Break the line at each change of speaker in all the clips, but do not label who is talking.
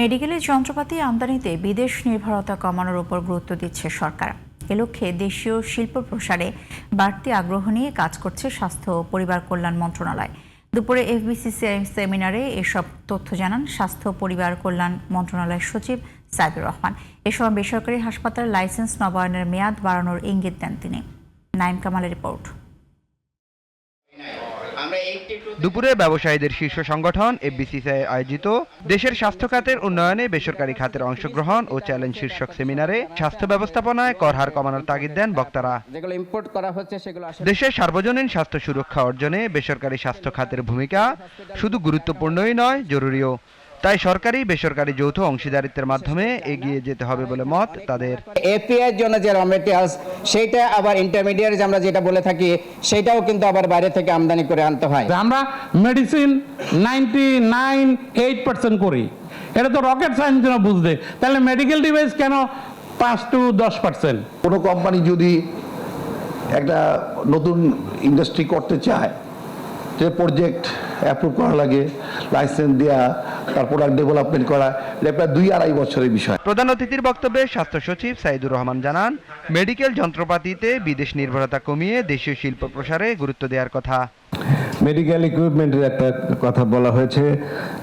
মেডিকেলের যন্ত্রপাতি আমদানিতে বিদেশ নির্ভরতা কমানোর উপর গুরুত্ব দিচ্ছে সরকার। এ লক্ষ্যে দেশীয় শিল্প প্রসারে বাড়তি আগ্রহ নিয়ে কাজ করছে স্বাস্থ্য ও পরিবার কল্যাণ মন্ত্রণালয়। দুপুরে এফবিসিসিআই সেমিনারে এসব তথ্য জানান স্বাস্থ্য ও পরিবার কল্যাণ মন্ত্রণালয়ের সচিব সাইদুর রহমান। এ সময় বেসরকারি হাসপাতাল লাইসেন্স নবায়নের মেয়াদ বাড়ানোর ইঙ্গিত দেন তিনি। নাইম কামালের রিপোর্ট।
দুপুরে ব্যবসায়ীদের শীর্ষ সংগঠন এফবিসিসিআই আয়োজিত দেশের স্বাস্থ্য খাতের উন্নয়নে বেসরকারি খাতের অংশগ্রহণ ও চ্যালেঞ্জ শীর্ষক সেমিনারে স্বাস্থ্য ব্যবস্থাপনায় কর হার কমানোর তাগিদ দেন বক্তারা। দেশের সার্বজনীন স্বাস্থ্য সুরক্ষা অর্জনে বেসরকারি স্বাস্থ্য খাতের ভূমিকা শুধু গুরুত্বপূর্ণই নয় জরুরিও। তাই সরকারি বেসরকারি যৌথ অংশীদারিত্বের মাধ্যমে এগিয়ে যেতে হবে বলে মত তাদের।
এপিআই এর জন্য যে র মেটেরিয়ালস সেইটা আবার ইন্টারমিডিয়েট আমরা যেটা বলে থাকি সেটাও কিন্তু আবার বাইরে থেকে আমদানি করে আনতে হয়।
আমরা medicine ninety nine eight percent করি। এটা তো রকেট সায়েন্স জন্য বুঝতে তাহলে মেডিকেল ডিভাইস কেন পাঁচ টু দশ পার্সেন্ট
কোনো কোম্পানি যদি একটা নতুন ইন্ডাস্ট্রি করতে চায় যে প্রজেক্ট অ্যাপ্রুভ করা লাগে লাইসেন্স দেওয়া তার প্রোডাক্ট ডেভেলপমেন্ট করা এটা প্রায় দুই আড়াই বছরের বিষয়।
প্রধান অতিথির বক্তব্যে স্বাস্থ্য সচিব সাইদুর রহমান জানান মেডিকেল যন্ত্রপাতিতে বিদেশ নির্ভরতা কমিয়ে দেশীয় শিল্প প্রসারে গুরুত্ব দেওয়ার কথা।
মেডিকেল ইকুইপমেন্টের একটা কথা বলা হয়েছে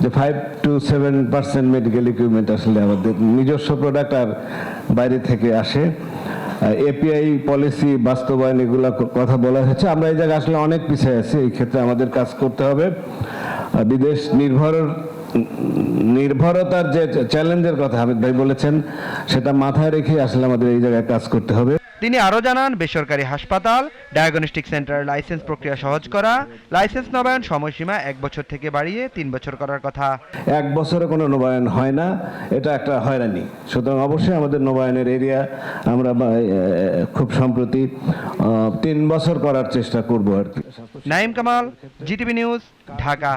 যে five two seven percent medical equipment আসলে আমাদের নিজস্ব প্রোডাক্ট আর বাইরে থেকে আসে। এপিআই পলিসি বাস্তবায়ন এগুলো কথা বলা হয়েছে। আমরা এই জায়গায় আসলে অনেক পিছিয়ে আছি এই ক্ষেত্রে আমাদের কাজ করতে হবে। আর বিদেশ নির্ভর নির্ভরতার যে চ্যালেঞ্জের কথা হামিদ ভাই বলেছেন সেটা মাথায় রেখে আসলে আমাদের এই জায়গায় কাজ করতে হবে।
তিনি আরও জানান বেসরকারি হাসপাতাল ডায়াগনস্টিক সেন্টার লাইসেন্স প্রক্রিয়া সহজ করা লাইসেন্স নবায়ন সময়সীমা এক বছর থেকে বাড়িয়ে তিন বছর করার কথা।
এক বছরে কোনো নবায়ন হয় না এটা একটা হয়রানি। সুতরাং অবশ্যই আমাদের নবায়নের এরিয়া আমরা খুব সম্প্রতি তিন বছর করার চেষ্টা করব আর কি।
Naim Kamal GTV news Dhaka.